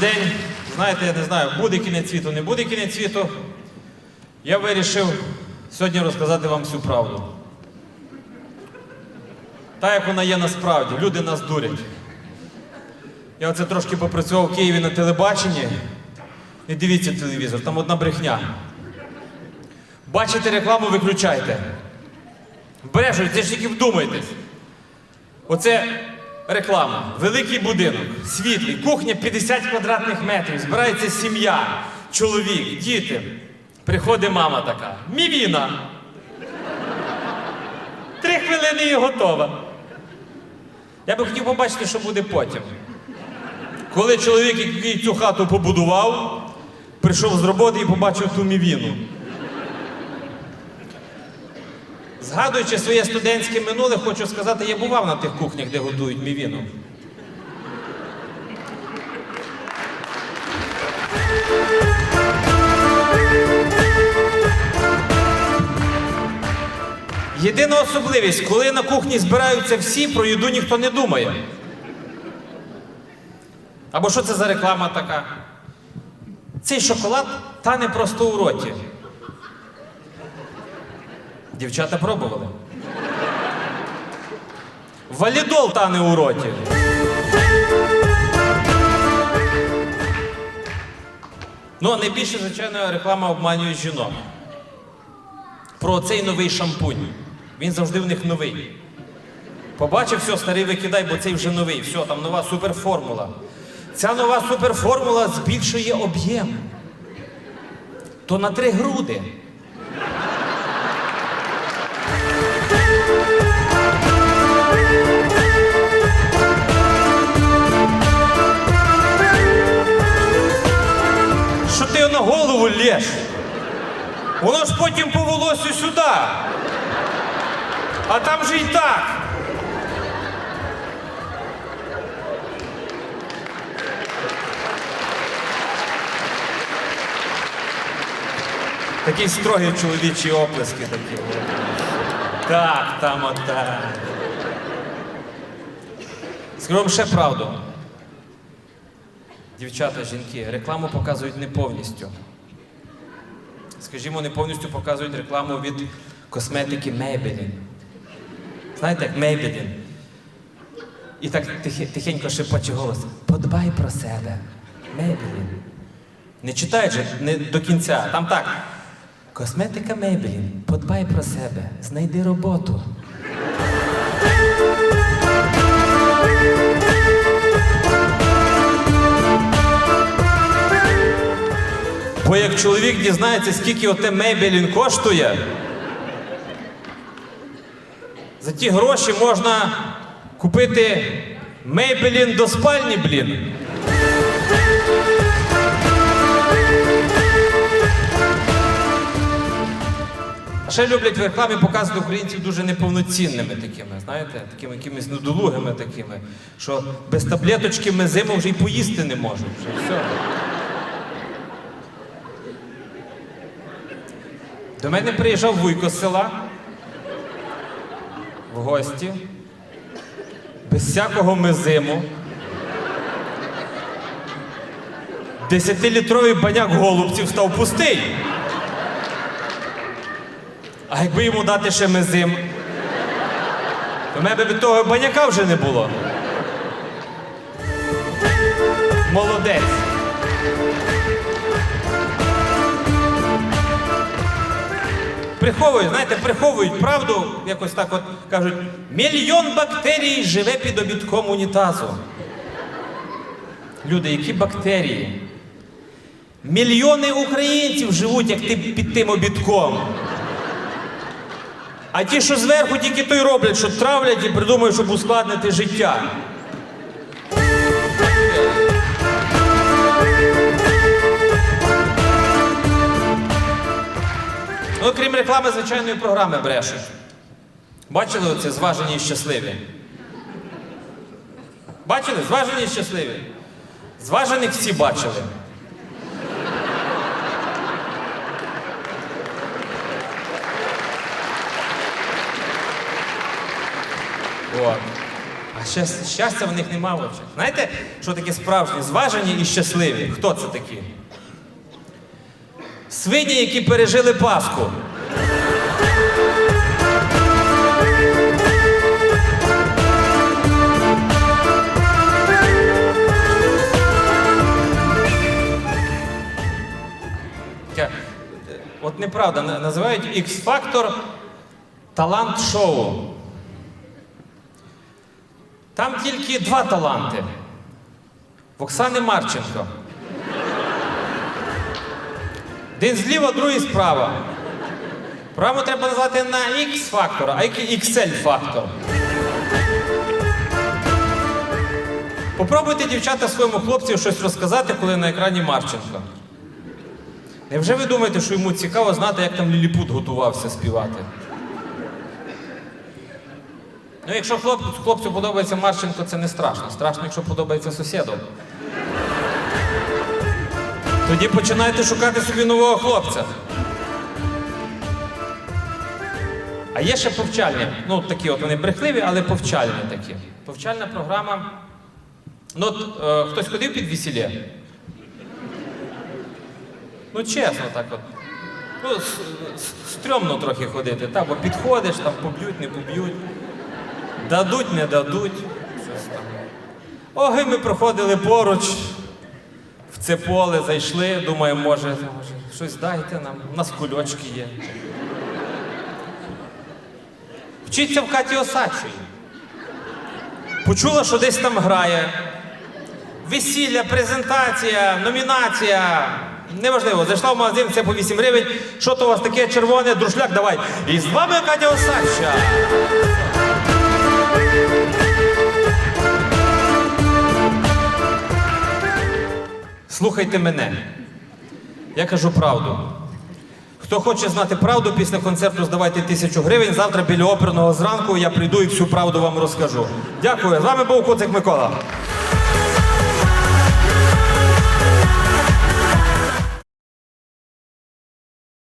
Добрий день. Знаєте, я не знаю, буде кінець світу, не буде кінець світу. Я вирішив сьогодні розказати вам всю правду. Та, як вона є насправді, люди нас дурять. Я оце трошки попрацював в Києві на телебаченні. І дивіться телевізор, там одна брехня. Бачите рекламу, виключайте. Брешуть, це ж тільки вдумайтесь. Оце реклама. Великий будинок, світлий, кухня 50 квадратних метрів. Збирається сім'я, чоловік, діти. Приходить мама така. Мівіна. Три хвилини і готова. Я би хотів побачити, що буде потім. Коли чоловік, який цю хату побудував, прийшов з роботи і побачив ту мівіну. Згадуючи своє студентське минуле, хочу сказати, я бував на тих кухнях, де готують мівіну. Єдина особливість, коли на кухні збираються всі, про їду ніхто не думає. Або що це за реклама така? Цей шоколад тане просто у роті. Дівчата пробували. Валідол тане у роті. Ну, а найбільше, звичайно, реклама обманює жінок. Про цей новий шампунь. Він завжди в них новий. Побачив, все, старий викидай, бо цей вже новий. Все, там нова суперформула. Ця нова суперформула збільшує об'єм. То на три груди. Лєш? Воно ж потім по волосю сюди. А там же і так. Такі строгі чоловічі оплески такі. Так, там отак. Скажу вам ще правду. Дівчата, жінки, рекламу показують не повністю. Скажімо, не повністю показують рекламу від косметики Maybelline. Знаєте, як Maybelline? І так тихенько шепоче голос. Подбай про себе. Maybelline. Не читають же не до кінця. Там так. Косметика Maybelline. Подбай про себе. Знайди роботу. Бо як чоловік дізнається, скільки оте Maybelline коштує, за ті гроші можна купити Maybelline до спальні, блін. А ще люблять в рекламі показувати українців дуже неповноцінними такими, знаєте, такими якимись недолугими такими, що без таблеточки ми зиму вже й поїсти не можемо. Все. До мене приїжджав вуйко з села в гості, без всякого мизиму. Десятилітровий баняк голубців став пустий. А якби йому дати ще мизим, то в мене б того баняка вже не було. Молодець. Приховують, знаєте, приховують правду, якось так от кажуть, мільйон бактерій живе під обідком унітазу. Люди, які бактерії? Мільйони українців живуть, як ти під тим обідком. А ті, що зверху, тільки то й роблять, що травлять і придумують, щоб ускладнити життя. Ну, крім реклами звичайної програми брешуть. Бачили оце зважені і щасливі? Бачили? Зважені і щасливі. Зважених всі бачили. От. А щастя, щастя в них нема в очах. Знаєте, що таке справжні, зважені і щасливі? Хто це такі? Свині, які пережили Пасху. От неправда, називають X-фактор талант шоу. Там тільки два таланти. В Оксани Марченко. Один зліва, другий справа. Програму треба назвати на X-фактор, а який XL-фактор. Попробуйте, дівчата, своєму хлопцю щось розказати, коли на екрані Марченко. Невже ви думаєте, що йому цікаво знати, як там Ліліпут готувався співати? Ну, якщо хлоп, хлопцю подобається Марченко, це не страшно. Страшно, якщо подобається сусіду. Тоді починайте шукати собі нового хлопця. А є ще повчальні. Ну, такі от вони брехливі, але повчальні такі. Повчальна програма. Ну, от, е, хтось ходив під весілля? Ну, чесно, так от. Ну, стрьомно трохи ходити, так, бо підходиш, там поб'ють, не поб'ють. Дадуть, не дадуть. Щось. Оги, ми проходили поруч, це поле зайшли, думаємо, може, може, щось дайте нам, у нас кульочки є. Вчиться в Каті Осадчої. Почула, що десь там грає. Весілля, презентація, номінація. Неважливо, зайшла в магазин, це по 8 гривень. Що то у вас таке червоне, друшляк, давай. І з вами Катя Осадча. Слухайте мене. Я кажу правду. Хто хоче знати правду після концерту, здавайте тисячу гривень. Завтра біля оперного зранку я прийду і всю правду вам розкажу. Дякую. З вами був Коцик Микола.